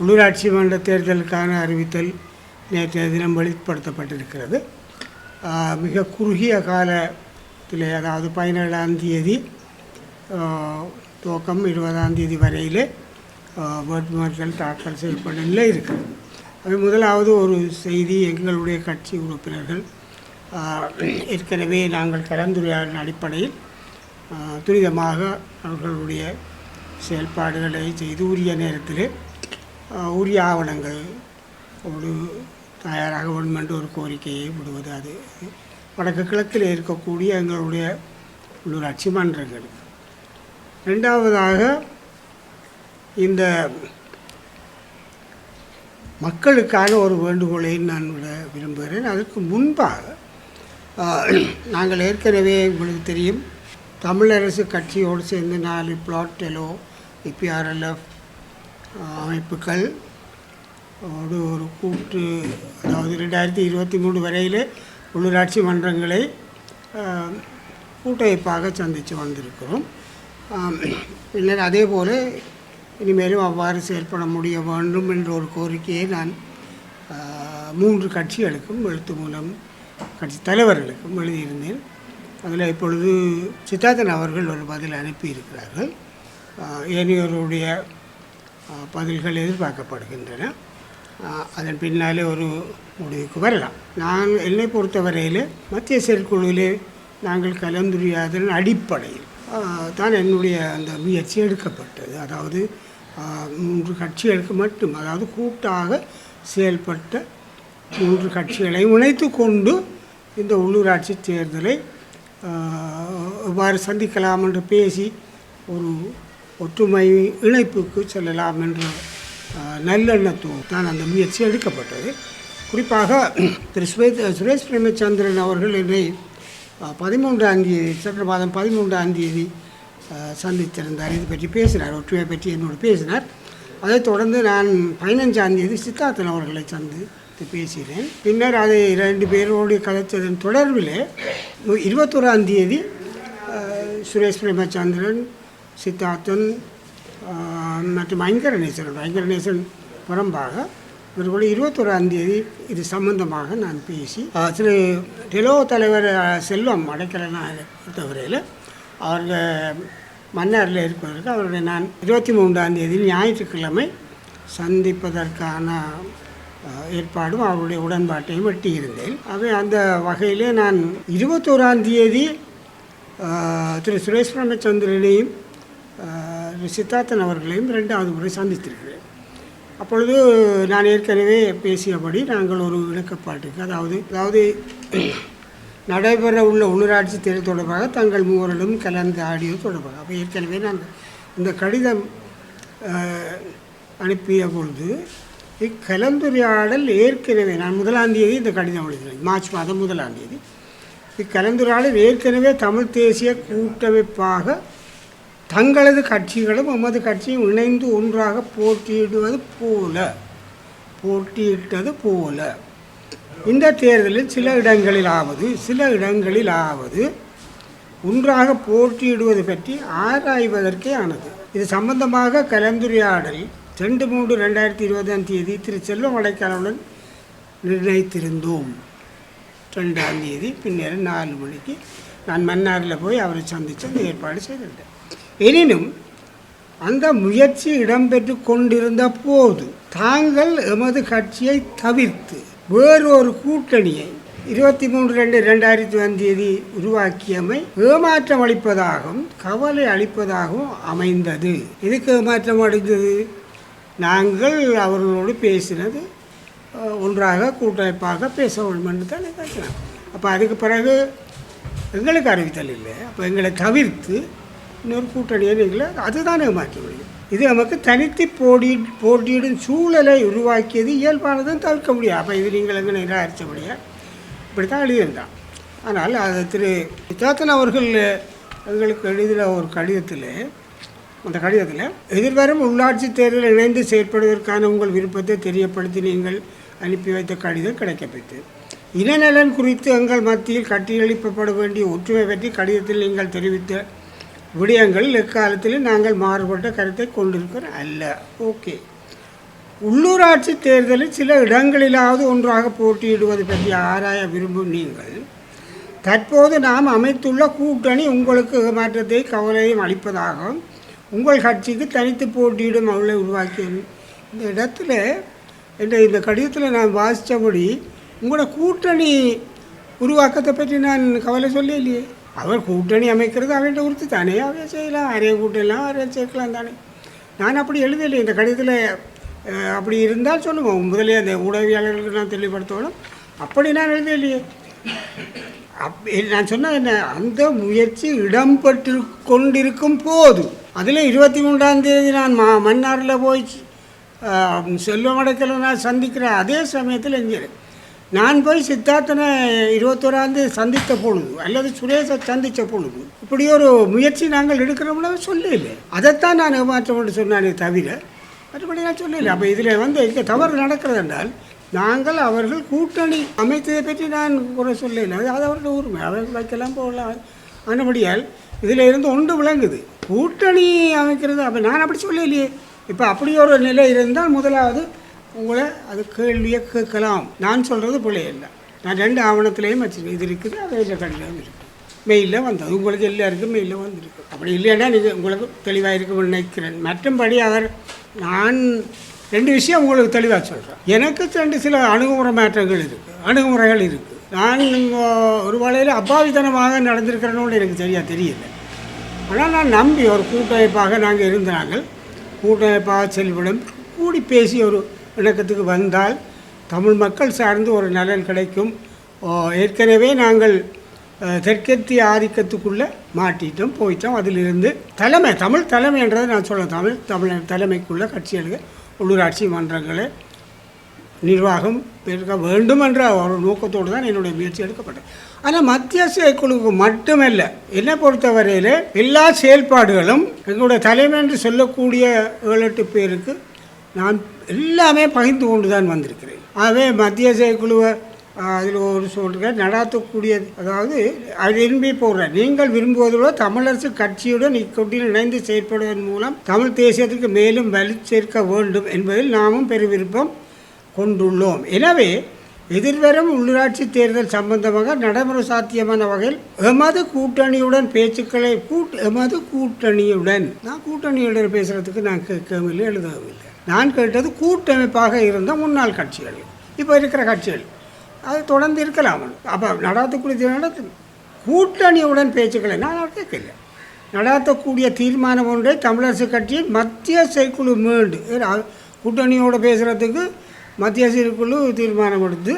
உள்ளூராட்சி மன்ற தேர்தலுக்கான அறிவித்தல் நேற்றைய தினம் வெளிப்படுத்தப்பட்டிருக்கிறது. மிக குறுகிய காலத்தில் அதாவது பதினேழாம் தேதி துவக்கம் இருபதாம் தேதி வரையிலே வேட்புமனுக்கள் தாக்கல் செய்யப்பட நிலை இருக்கிறது அது முதலாவது ஒரு செய்தி எங்களுடைய கட்சி உறுப்பினர்கள் ஏற்கனவே நாங்கள் கலந்துரையாடின அடிப்படையில் துரிதமாக அவர்களுடைய செயல்பாடுகளை செய்து உரிய நேரத்தில் உரிய ஆவணங்கள் ஒரு தயாராக வேண்டும் என்று ஒரு கோரிக்கையை விடுவது அது. வடக்கு கிழக்கில் இருக்கக்கூடிய எங்களுடைய உள்ளூராட்சி மன்றங்கள். ரெண்டாவதாக இந்த மக்களுக்கான ஒரு வேண்டுகோளை நான் விட விரும்புகிறேன். அதற்கு முன்பாக நாங்கள் ஏற்கனவே உங்களுக்கு தெரியும் தமிழரசு கட்சியோடு சேர்ந்து நாலு பிளாட்டெலோ இபிஆர்எல்எஃப் அமைப்புகள் ஒரு ஒரு கூட்டு அதாவது ரெண்டாயிரத்தி இருபத்தி மூணு வரையில் உள்ளூராட்சி மன்றங்களை கூட்டமைப்பாக சந்தித்து வந்திருக்கிறோம். பின்னர் அதே போல் இனிமேலும் அவ்வாறு செயல்பட முடிய வேண்டும் என்ற ஒரு கோரிக்கையை நான் மூன்று கட்சிகளுக்கும் எழுத்து மூலம் கட்சி தலைவர்களுக்கும் எழுதியிருந்தேன். அதில் இப்பொழுது சித்தார்த்தன் அவர்கள் ஒரு பதில் அனுப்பியிருக்கிறார்கள். ஏனையோருடைய பதில்கள் எதிர்பார்க்கப்படுகின்றன. அதன் பின்னாலே ஒரு முடிவுக்கு வரலாம். நான் என்னை பொறுத்தவரையில் மத்திய செயற்குழுவிலே நாங்கள் கலந்துரையாதல் அடிப்படையில் தான் என்னுடைய அந்த முயற்சி எடுக்கப்பட்டது. அதாவது மூன்று கட்சிகளுக்கு மட்டும் அதாவது கூட்டாக செயல்பட்ட மூன்று கட்சிகளை இணைத்து கொண்டு இந்த உள்ளூராட்சி தேர்தலை எவ்வாறு சந்திக்கலாம் என்று பேசி ஒரு ஒற்றுமை இணைப்புக்கு செல்லலாம் என்ற நல்லெண்ணத்தோடு தான் அந்த முயற்சி எடுக்கப்பட்டது. குறிப்பாக திரு சுவேத் சுரேஷ் பிரேமச்சந்திரன் அவர்கள் என்னை பதிமூன்றாம் தேதி சென்ற மாதம் பதிமூன்றாம் தேதி சந்தித்திருந்தார். இது பற்றி பேசினார் ஒற்றுமை பற்றி என்னோடு பேசினார். அதைத் தொடர்ந்து நான் பதினஞ்சாம் தேதி சித்தார்த்தன் அவர்களை சந்தித்து பேசினேன். பின்னர் அதை இரண்டு பேரோடு கலைத்ததன் தொடர்பில் இருபத்தோராம் தேதி சுரேஷ் பிரேமச்சந்திரன் சித்தார்த்தன் ஆஹ், மற்றும் ஐங்கரநேசன் ஐங்கரநேசன் புறம்பாக இவர்களோடு இருபத்தோராம் தேதி இது சம்பந்தமாக நான் பேசி திரு டெலோ தலைவர் செல்வம் அடைக்கலனாக பொறுத்தவரையில் அவர்கள் மன்னாரில் இருப்பதற்கு அவருடைய நான் இருபத்தி மூன்றாம் தேதி ஞாயிற்றுக்கிழமை சந்திப்பதற்கான ஏற்பாடும் அவருடைய உடன்பாட்டையும் வெட்டியிருந்தேன் ஆகவே அந்த வகையிலே நான் இருபத்தோராம் தேதி திரு சுரேஷ் பிரமச்சந்திரனையும் சித்தார்த்தன் அவர்களையும் ரெண்டாவது முறை சந்தித்திருக்கிறேன். அப்பொழுது நான் ஏற்கனவே பேசியபடி நாங்கள் ஒரு விளக்கப்பாட்டுக்கு அதாவது அதாவது நடைபெற உள்ள உள்ளூராட்சி தேர்தல் தொடர்பாக தங்கள் மூவரிலும் கலந்து ஆடியோ தொடர்பாக. அப்போ ஏற்கனவே நான் இந்த கடிதம் அனுப்பிய பொழுது இக்கலந்துரையாடல் ஏற்கனவே நான் முதலாம் தேதி இந்த கடிதம் எழுதினேன். மார்ச் மாதம் முதலாம் தேதி. இக்கலந்துரையாடல் ஏற்கனவே தமிழ் தேசிய கூட்டமைப்பாக தங்களது கட்சிகளும் எமது கட்சியும் இணைந்து ஒன்றாக போட்டியிடுவது போல போட்டியிட்டது போல. இந்த தேர்தலில் சில இடங்களிலாவது சில இடங்களிலாவது ஒன்றாக போட்டியிடுவது பற்றி ஆராய்வதற்கே ஆனது. இது சம்பந்தமாக கலந்துரையாடல் ரெண்டு மூன்று ரெண்டாயிரத்தி இருபதாம் தேதி திரு செல்வம் அடைக்காலுடன் நிர்ணயித்திருந்தோம். ரெண்டாம் தேதி பின்னர் நாலு மணிக்கு நான் மன்னாரில் போய் அவரை சந்தித்து அந்த ஏற்பாடு செய்திருந்தேன் எனினும் அந்த முயற்சி இடம்பெற்று கொண்டிருந்த போது தாங்கள் எமது கட்சியை தவிர்த்து வேறொரு கூட்டணியை இருபத்தி மூன்று ரெண்டு ரெண்டாயிரத்தி ஒன்றாம் தேதி உருவாக்கியமை ஏமாற்றம் அளிப்பதாகவும் கவலை அளிப்பதாகவும் அமைந்தது. எதுக்கு ஏமாற்றம் அடைந்தது நாங்கள் அவர்களோடு பேசினது ஒன்றாக கூட்டமைப்பாக பேச வேண்டும் என்று தான் பேசினோம் அப்போ அதுக்கு பிறகு எங்களுக்கு அறிவித்தல் இல்லை. அப்போ எங்களை தவிர்த்து இன்னொரு கூட்டணியை நீங்களே அதுதானே ஏமாற்ற முடியும் இது நமக்கு தனித்து போட்டி போட்டியிடும் சூழலை உருவாக்கியது இயல்பானதும் தவிர்க்க முடியாது அப்போ இது நீங்கள் எங்கே நிராகரித்த முடியாது இப்படி தான் எழுதியிருந்தான். ஆனால் அது திரு சேத்தன் அவர்கள் எங்களுக்கு எழுதின ஒரு கடிதத்தில் அந்த கடிதத்தில் எதிர்வரும் உள்ளாட்சி தேர்தலில் இணைந்து செயற்படுவதற்கான உங்கள் விருப்பத்தை தெரியப்படுத்தி நீங்கள் அனுப்பி வைத்த கடிதம் கிடைக்கப்பெற்றது இனநலன் குறித்து எங்கள் மத்தியில் கட்டியளிக்கப்பட வேண்டிய ஒற்றுமை பற்றி கடிதத்தில் நீங்கள் தெரிவித்த விடயங்கள் எக்காலத்திலும் நாங்கள் மாறுபட்ட கருத்தை கொண்டிருக்கிறோம் அல்ல. ஓகே. உள்ளூராட்சி தேர்தலில் சில இடங்களிலாவது ஒன்றாக போட்டியிடுவது பற்றி ஆராய விரும்பும் நீங்கள் தற்போது நாம் அமைத்துள்ள கூட்டணி உங்களுக்கு ஏமாற்றத்தை கவலையும் அளிப்பதாகவும் உங்கள் கட்சிக்கு தனித்து போட்டியிடும் அவளை உருவாக்கி இந்த இடத்துல என்ற இந்த கடிதத்தில் நான் வாசித்தபடி உங்களோட கூட்டணி உருவாக்கத்தை பற்றி நான் கவலை சொல்லலையே அவர் கூட்டணி அமைக்கிறது அவன்கிட்ட உறுத்து தானே அவைய செய்யலாம். அரைய கூட்டலாம் அரைய சேர்க்கலாம் தானே. நான் அப்படி எழுதலை. இந்த கடிதத்தில் அப்படி இருந்தால் சொல்லுவோம் முதலே அந்த ஊடகவியாளர்களுக்கு நான் தெளிவுபடுத்தணும். அப்படி நான் எழுதலையே. அப் நான் சொன்ன என்ன? அந்த முயற்சி இடம்பெற்று கொண்டிருக்கும் போது அதில் இருபத்தி மூன்றாம் தேதி நான் மா மன்னாரில் போய் ஆஹ், நான் சந்திக்கிற அதே சமயத்தில் இங்கே நான் போய் சித்தார்த்தனை இருபத்தோராந்து சந்தித்த பொழுது அல்லது சுரேஷை சந்தித்த பொழுது இப்படி ஒரு முயற்சி நாங்கள் எடுக்கிறோம்னா சொல்லல அதைத்தான் நான் ஏமாற்றம் என்று சொன்னானே தவிர மற்றபடி நான் சொல்லலை அப்போ இதில் வந்து இங்கே தவறு நடக்கிறது என்றால் நாங்கள் அவர்கள் கூட்டணி அமைத்ததை பற்றி நான் குறை சொல்லலை அது அவர்கள் உரிமை. அவர்கள் வைக்கலாம் போகலாம். ஆனபடியால் இதில் இருந்து ஒன்று விளங்குது. கூட்டணி அமைக்கிறது. அப்போ நான் அப்படி சொல்லலையே இப்போ அப்படி ஒரு நிலை இருந்தால் முதலாவது உங்களை அது கேள்வியை கேட்கலாம். நான் சொல்கிறது பிள்ளை இல்லை. நான் ரெண்டு ஆவணத்துலேயும் வச்சுருக்கேன் இது இருக்குது அது இல்லை கடிதம் இருக்குது. மெயிலில் வந்தது. உங்களுக்கு எல்லாருக்கும் மெயிலில் வந்திருக்கு. அப்படி இல்லைன்னா நீங்கள் உங்களுக்கு தெளிவாக இருக்கும்னு நினைக்கிறேன். மற்றும்படி அவர் நான் ரெண்டு விஷயம் உங்களுக்கு தெளிவாக சொல்கிறேன் எனக்கு ரெண்டு சில அணுகுமுறை மாற்றங்கள் இருக்குது அணுகுமுறைகள் இருக்குது நான் ஒரு வேளையில் அப்பாவித்தனமாக நடந்திருக்கிறேன்னு எனக்கு சரியாக தெரியல. ஆனால் நான் நம்பி ஒரு கூட்டமைப்பாக நாங்கள் இருந்தாங்க கூட்டமைப்பாக செல்விடம் கூடி பேசி ஒரு இணக்கத்துக்கு வந்தால் தமிழ் மக்கள் சார்ந்து ஒரு நலன் கிடைக்கும். ஏற்கனவே நாங்கள் தெற்கத்திய ஆதிக்கத்துக்குள்ளே மாட்டிட்டோம் போயிட்டோம். அதிலிருந்து தலைமை தமிழ் தலைமைன்றதை நான் சொல்ல தமிழ் தமிழ் தலைமைக்குள்ள கட்சிகளுக்கு உள்ளூராட்சி மன்றங்களை நிர்வாகம் இருக்க வேண்டும் என்ற ஒரு நோக்கத்தோடு தான் என்னுடைய முயற்சி எடுக்கப்பட்டது. ஆனால் மத்திய குழுவுக்கு மட்டுமல்ல என்னை பொறுத்தவரையில் எல்லா செயல்பாடுகளும் எங்களுடைய தலைமை என்று சொல்லக்கூடிய ஏழு எட்டு பேருக்கு நான் எல்லாமே பகிர்ந்து கொண்டு தான் வந்திருக்கிறேன். ஆகவே மத்திய செயற்குழுவை அதில் ஒரு சொல்கிற நடாத்தக்கூடிய அதாவது அது விரும்பி போடுறேன் நீங்கள் விரும்புவதோட தமிழரசு கட்சியுடன் இக்கொட்டியில் இணைந்து செயற்படுவதன் மூலம் தமிழ் தேசியத்திற்கு மேலும் வலு சேர்க்க வேண்டும் என்பதில் நாமும் பெரு விருப்பம் கொண்டுள்ளோம். எனவே எதிர்வரும் உள்ளூராட்சி தேர்தல் சம்பந்தமாக நடைமுறை சாத்தியமான வகையில் எமது கூட்டணியுடன் பேச்சுக்களை கூட் எமது கூட்டணியுடன் நான் கூட்டணியுடன் பேசுகிறதுக்கு நான் கேட்கவும் இல்லை எழுதவும் இல்லை நான் கேட்டது கூட்டமைப்பாக இருந்த முன்னாள் கட்சிகள். இப்போ இருக்கிற கட்சிகள். அது தொடர்ந்து இருக்கலாம். அப்போ நடாத்தக்கூடிய நடத்து கூட்டணியுடன் பேச்சுக்களை நான் கேட்கல. நடாத்தக்கூடிய தீர்மானம் ஒன்றை தமிழரசு கட்சியின் மத்திய செயற்குழு மீண்டு கூட்டணியோடு பேசுகிறதுக்கு மத்திய செயற்குழு தீர்மானம் எடுத்து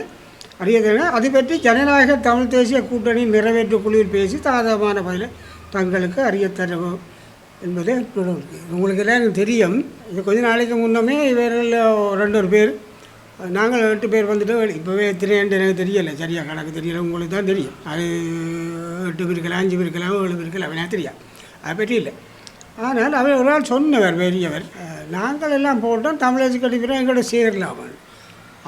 அறியதென அது பற்றி ஜனநாயக தமிழ் தேசிய கூட்டணி நிறைவேற்று குழுவில் பேசி சாதகமான பதிலை தங்களுக்கு அறியத்தரவும் என்பதே இருக்கு. உங்களுக்கு எல்லாம் எனக்கு தெரியும். இது கொஞ்ச நாளைக்கு முன்னமே இவர்கள் ரெண்டு ஒரு பேர் நாங்கள் எட்டு பேர் வந்துட்டு இப்போவே எத்தனை எனக்கு தெரியலை. சரியா கணக்கு தெரியல. உங்களுக்கு தான் தெரியும். அது எட்டு பேர் இருக்கலாம் அஞ்சு பேர் இருக்கலாம் ஏழு பேர் இருக்கலாம் எனக்கு தெரியும் அதை பற்றி இல்லை. ஆனால் அவர் ஒரு நாள் சொன்னவர் பெரியவர் நாங்கள் எல்லாம் போட்டோம் தமிழரசு கட்டிக்கிறோம் எங்களோட சேரலாம்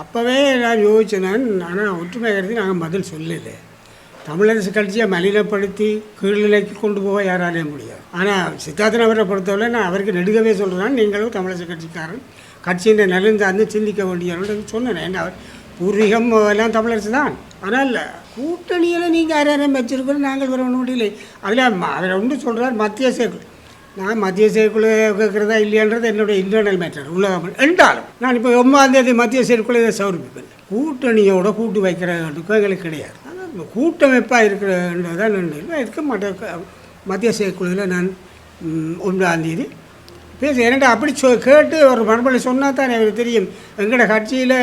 அப்போவே நான் யோசிச்சேன் நான் ஆனால் ஒற்றுமை கருதி நாங்கள் பதில் சொல்லலை. தமிழரசு கட்சியை மலினப்படுத்தி கீழ்நிலைக்கு கொண்டு போக யாராலையும் முடியாது. ஆனால் சித்தார்த்தன் அவரை பொறுத்தவரை நான் அவருக்கு நெடுகவே சொல்கிறேன் நீங்களும் தமிழரசு கட்சிக்காரன். கட்சியின் நலன் சார்ந்து சிந்திக்க வேண்டியவர்கள் சொன்னேன். ஏன்னா அவர் பூர்வீகம் எல்லாம் தமிழரசு தான். ஆனால் கூட்டணியில் நீங்கள் யாரையும் வச்சிருக்கணும் நாங்கள் வர முடியல. அதில் அவர் ஒன்று சொல்கிறார் மத்திய செயற்குழு. நான் மத்திய செயற்குழு கேட்குறதா இல்லையான்றது என்னுடைய இன்டர்னல் மேட்டர் உலகம் என்றாலும் நான் இப்போ ஒன்பதாம் தேதி மத்திய செயற்குழு சமர்ப்பிப்பேன். கூட்டணியோட கூட்டு வைக்கிறதுக்கும் எங்களுக்கு கிடையாது. ஆனால் கூட்டமைப்பாக இருக்கிறதான் இருக்க மற்ற மத்திய செயற்குழுவில் நான் ஒன்றாம் தேதி. பேச ஏன்னா அப்படி சொ கேட்டு ஒரு மறுபடி சொன்னால் தான் எனக்கு தெரியும். எங்களோட கட்சியில்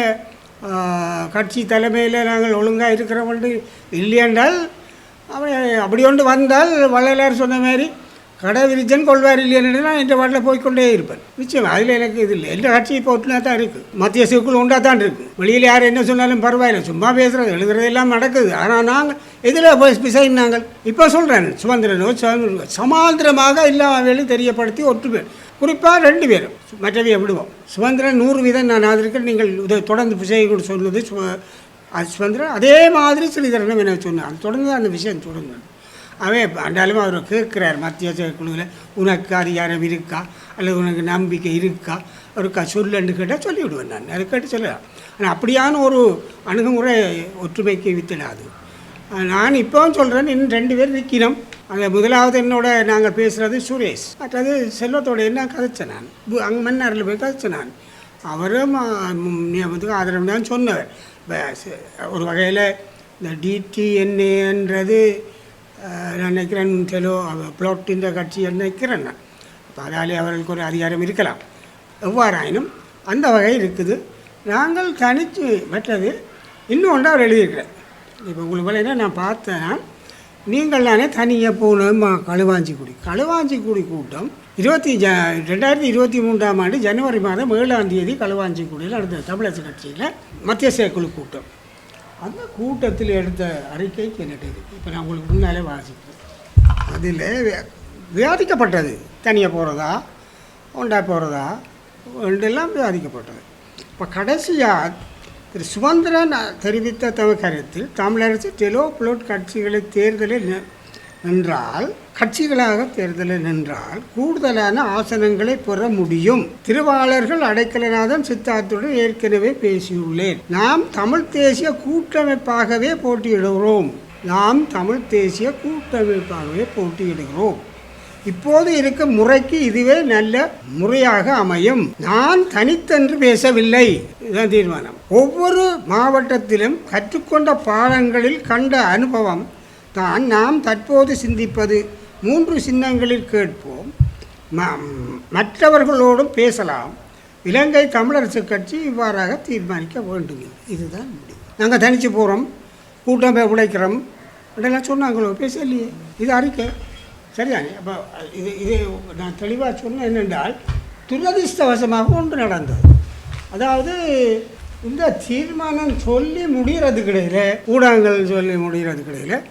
கட்சி தலைமையில் நாங்கள் ஒழுங்காக இருக்கிறவங்க இல்லையென்றால் அவன் அப்படி ஒன்று வந்தால் வள்ளலார் சொன்ன மாதிரி கடை விரிச்சன் கொள்வார் இல்லைன்னு நான் இந்த வாட்டில் போய்க்கொண்டே இருப்பேன். நிச்சயம் அதில் எனக்கு இது இல்லை. எந்த கட்சி இப்போ ஒட்டுனா தான் இருக்குது மத்திய சிக்குள் உண்டாக தான் இருக்குது வெளியில் யார் என்ன சொன்னாலும் பரவாயில்லை. சும்மா பேசுகிறது எழுதுறது எல்லாம் நடக்குது. ஆனால் நாங்கள் இதில் போய் பிசைன் நாங்கள். இப்போ சொல்கிறேன் சுதந்திரனோ சுதந்திர சமாந்திரமாக இல்லாமல் தெரியப்படுத்தி ஒற்றுமை குறிப்பாக ரெண்டு பேரும். மற்றவையை விடுவோம். சுதந்திரன் நூறு வீதம் நான் ஆதரிக்கிறேன். நீங்கள் இதை தொடர்ந்து பிசை கூட சொன்னது சு- அது சுதந்திரன் அதே மாதிரி சிறிதரனும் என்ன சொன்னார். அது தொடர்ந்து அந்த விஷயம் தொடர்ந்து அவே ஆண்டாலும் அவர் கேட்குறார் மத்திய குழுவில் உனக்கு அதிகாரம் இருக்கா? அல்லது உனக்கு நம்பிக்கை இருக்கா? அவருக்கா சொல்லுன்னு கேட்டால் சொல்லிவிடுவேன் நான். அதை கேட்டு சொல்லலாம். ஆனால் அப்படியான ஒரு அணுகுமுறை ஒற்றுமைக்கு வித்திடாது. நான் இப்போவும் சொல்கிறேன் இன்னும் ரெண்டு பேர் நிற்கணும். அந்த முதலாவது என்னோட நாங்கள் பேசுகிறது சுரேஷ். மற்றது செல்வத்தோட என்ன கதைச்சேன் நான்? அங்கே மன்னாரில் போய் கதைச்சேன் நான். அவரும் நியமனத்துக்கு ஆதரவு தான் சொன்னவர். ஒரு வகையில் இந்த டிடிஎன்ஏன்றது நான் நினைக்கிறேன் செலோ பிளாட்டின் கட்சி நினைக்கிறேன் நான். அப்போ அதாலே அவர்களுக்கு ஒரு அதிகாரம் இருக்கலாம். எவ்வாறாயினும் அந்த வகை இருக்குது. நாங்கள் தனித்து மற்றது இன்னொன்று அவர் எழுதியிருக்கிறேன் இப்போ உங்களுக்கு வேலைன்னா நான் பார்த்தேன். நீங்கள் தானே தனியாக போகணும் களுவாஞ்சிக்குடி. களுவாஞ்சிக்குடி கூட்டம் இருபத்தி ஜ ரெண்டாயிரத்தி இருபத்தி மூன்றாம் ஆண்டு ஜனவரி மாதம் ஏழாம் தேதி களுவாஞ்சிக்குடியில் நடந்த தமிழரசு கட்சியில் மத்திய செயற்குழு கூட்டம். அந்த கூட்டத்தில் எடுத்த அறிக்கைக்கு என்னட்டு இப்போ நான் உங்களுக்கு முன்னாலே வாசிக்கிறேன். அதில் வியாதிக்கப்பட்டது விவாதிக்கப்பட்டது. தனியாக போகிறதா ஒன்றா போகிறதா ரெண்டெல்லாம் விவாதிக்கப்பட்டது. இப்போ கடைசியாக திரு சுமந்திரன் தெரிவித்த தமிழ் கருத்தில் தமிழரசு டெலோ புளோட் கட்சிகளை தேர்தலில் நின்றால் கட்சிகளாக தேர்தலில் நின்றால் கூடுதலான ஆசனங்களை பெற முடியும். திருவாளர்கள் அடைக்கலநாதன் சித்தார்த்துடன் ஏற்கனவே பேசியுள்ளேன். நாம் தமிழ் தேசிய கூட்டமைப்பாகவே போட்டியிடுகிறோம். நாம் தமிழ் தேசிய கூட்டமைப்பாகவே போட்டியிடுகிறோம். இப்போது இருக்கும் முறைக்கு இதுவே நல்ல முறையாக அமையும். நான் தனித்தன்று பேசவில்லை. இதுதான் தீர்மானம். ஒவ்வொரு மாவட்டத்திலும் கற்றுக்கொண்ட பாடங்களில் கண்ட அனுபவம் தான் நாம் தற்போது சிந்திப்பது. மூன்று சின்னங்களில் கேட்போம். ம- மற்றவர்களோடும் பேசலாம். இலங்கை தமிழரசு கட்சி இவ்வாறாக தீர்மானிக்க வேண்டும் இதுதான் முடிவு. நாங்கள் தனித்து போகிறோம் கூட்டம் உழைக்கிறோம். அப்படிலாம் சொன்னாங்களோ? பேசலையே. இது அறிக்கை. சரிதானே? அப்போ இது இது நான் தெளிவாக சொன்னேன் என்னென்றால் துரதிர்ஷ்டவசமாக ஒன்று நடந்தது. அதாவது இந்த தீர்மானம் சொல்லி முடிகிறது கிடையில ஊடகங்கள் சொல்லி முடிகிறது கிடையில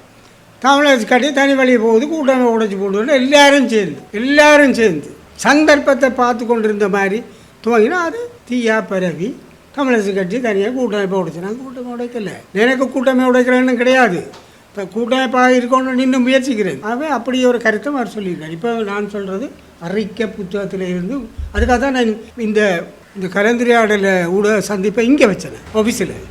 தமிழரசு கட்டி தனி வழியை போகுது கூட்டமை உடைச்சி போட்டு எல்லாரும் சேர்ந்து எல்லாரும் சேர்ந்து சந்தர்ப்பத்தை பார்த்து கொண்டிருந்த மாதிரி துவங்கினா அது தீயா பரவி தமிழரசு கட்சி தனியாக கூட்டமைப்பை உடைச்சு. நான் கூட்டமை உடைக்கல. எனக்கு கூட்டமை உடைக்கிறேன்னு கிடையாது. இப்போ கூட்டமைப்பாக இருக்கணும்னு இன்னும் முயற்சிக்கிறேன். அவன் அப்படி ஒரு கருத்தும் அவர் சொல்லியிருக்கார். இப்போ நான் சொல்கிறது அறிக்கை புத்தகத்தில் இருந்து அதுக்காக தான் நான் இந்த இந்த கலந்துரையாடலை ஊடக சந்திப்பை இங்கே வச்சேன் ஆஃபீஸில்